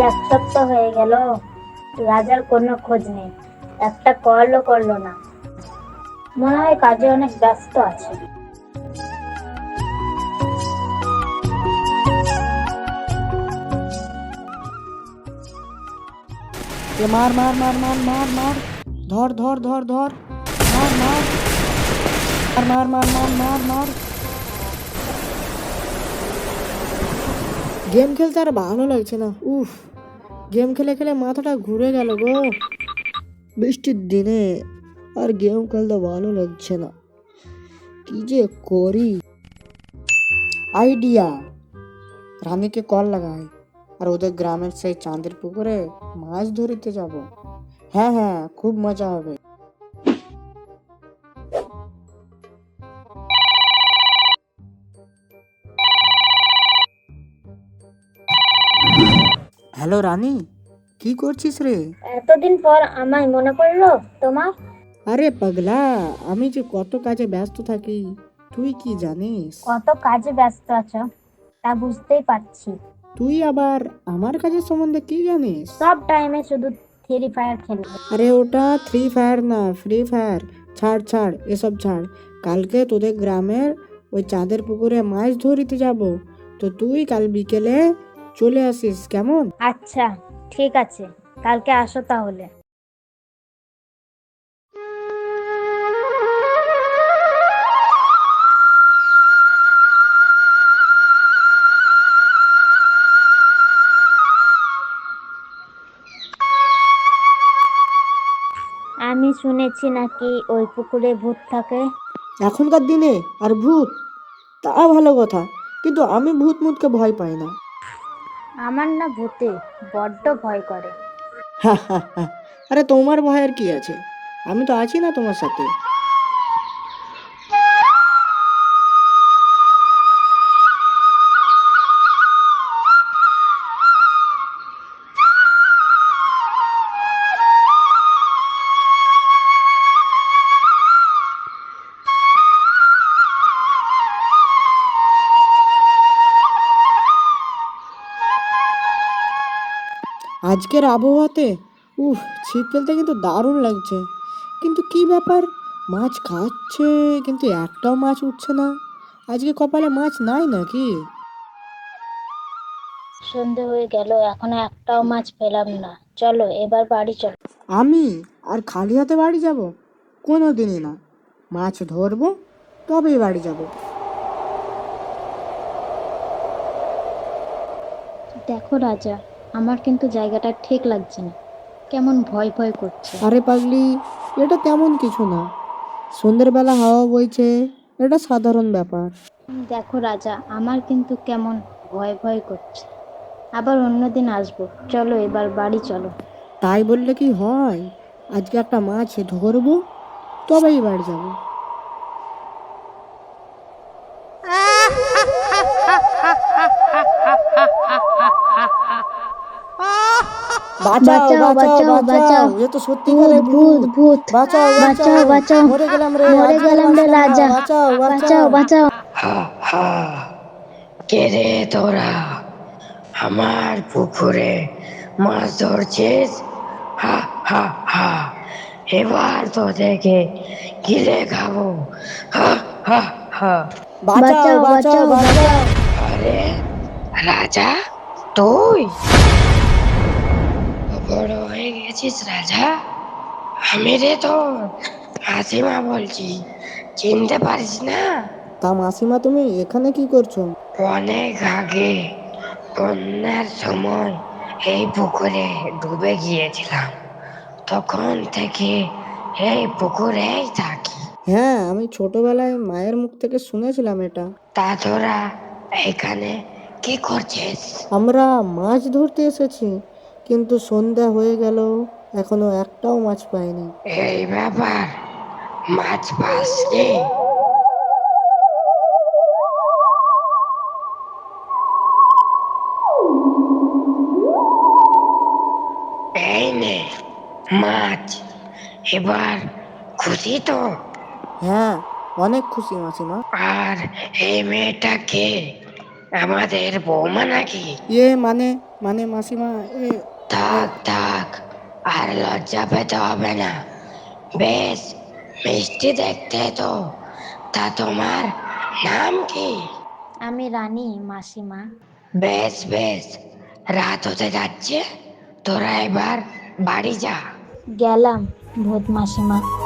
এক সপ্তাহ হয়ে গেল। রাজার কোনো খোঁজ নেই। একটা কলও করল না। মনে হয় কাজে অনেক ব্যস্ত আছে। মার মার মার মার মার মার। ধর ধর ধর ধর। মার। মার মার মার মার মার মার। গেম খেলতে আর ভালো লাগছে না। উফ, গেম খেলে খেলে মাথাটা ঘুরে গেল গো। বৃষ্টির দিনে আর গেম খেলতে ভালো লাগছে না। কি যে করি। আইডিয়া। রানীকে কল লাগাই। আর ওদের গ্রামের সেই চাঁদের পুকুরে মাছ ধরিতে যাব। হ্যাঁ হ্যাঁ খুব মজা হবে। হ্যালো রানী কি করছিস রে? এতদিন পর আমায় মনে পড়ল তোমার। আরে পাগলা আমি যে কত কাজে ব্যস্ত থাকি তুই কি জানিস? কত কাজে ব্যস্ত আছো তা বুঝতেই পারছি। তুই আবার আমার কাজের সম্বন্ধে কি জানিস? সব টাইমে শুধু ফ্রি ফায়ার খেলবে। আরে ওটা থ্রি ফায়ার না ফ্রি ফায়ার ছাড় ছাড় এসব ছাড়। কালকে তোদের গ্রামের ওই চাঁদের পুকুরে মাছ ধরিতে যাব। তো তুই কাল বিকেলে চলে আসিস কেমন? আচ্ছা ঠিক আছে কালকে আসো তাহলে। আমি শুনেছি নাকি ওই পুকুরে ভূত থাকে? এখনকার দিনে আর ভূত তা ভালো কথা। কিন্তু আমি ভূত মুতকে ভয় পাই না। আমার না ভূতে বড্ড ভয় করে। আরে তোমার ভয় আর কি আছে? আমি তো আছি না তোমার সাথে। আজকের আবহাওয়াতে? উফ ছিপ ফেলতে কিন্তু দারুণ লাগছে। কিন্তু কি ব্যাপার? মাছ খাচ্ছে কিন্তু একটাও মাছ উঠছে না। আজকে কপালে মাছ নাই নাকি? সন্ধে হয়ে গেল এখনও একটাও মাছ পেলাম না। চলো এবার বাড়ি চলো। আমি আর খালি হাতে বাড়ি যাব? কোনো দিনই না। মাছ ধরবো তবেই বাড়ি যাব। দেখো রাজা আমার কিন্তু জায়গাটা ঠিক লাগছে না। কেমন ভয় ভয় করছে। আরে পাগলি এটা তেমন কিছু না। সন্ধ্যের হাওয়া বইছে এটা সাধারণ ব্যাপার। দেখো রাজা আমার কিন্তু কেমন ভয় ভয় করছে। আবার অন্যদিন আসব। চলো এবার বাড়ি চলো। তাই বললে কি হয়? আজকে একটা মাছ ধরবো তবেই বাড়ি যাব। বাঁচাও বাঁচাও, বাঁচাও। এ তো সত্যিকারের ভূত, ভূত ভূত। বাঁচাও বাঁচাও, বাঁচাও। মরে গেলাম রে মরে গেলাম রে রাজা। বাঁচাও বাঁচাও। কে রে তোরা? আমার পুকুরে মাছ ধরছিস? হা হা হা। এবার তো দেখে গিলে খাব। হা হা হা। বাঁচাও বাঁচাও। বাঁচাও। আরে রাজা তুই? গেছিস রাজা? আমি রে তো মাসিমা বলছি চিনতে পারিস না? তা মাসিমা তুমি এখানে কি করছ? অনেক আগে বন্যার সময় এই পুকুরে ডুবে গিয়েছিলাম। তখন থেকে এই পুকুরেই থাকি। হ্যাঁ আমি ছোটবেলায় মায়ের মুখ থেকে শুনেছিলাম এটা। তা তোরা এখানে কি করছিস? আমরা মাছ ধরতে এসেছি। কিন্তু সন্ধ্যা হয়ে গেল এখনও একটাও মাছ পাইনি। এই ব্যাপার মাছ পাসনি? এই নে মাছ। এবার খুশি তো? হ্যাঁ অনেক খুশি মাসিমা আর এই মেয়েটা কে? আমাদের বৌমা নাকি? ইয়ে মানে মানে মাসিমা এ থাক থাক আর লজ্জা পেতে হবে না। বেশ মিষ্টি দেখতে তো। তা তোমার নাম কি? আমি রানী মাসিমা। বেশ বেশ রাত হতে যাচ্ছে। তোরা এবার বাড়ি যা। গেলাম ভূত মাসিমা।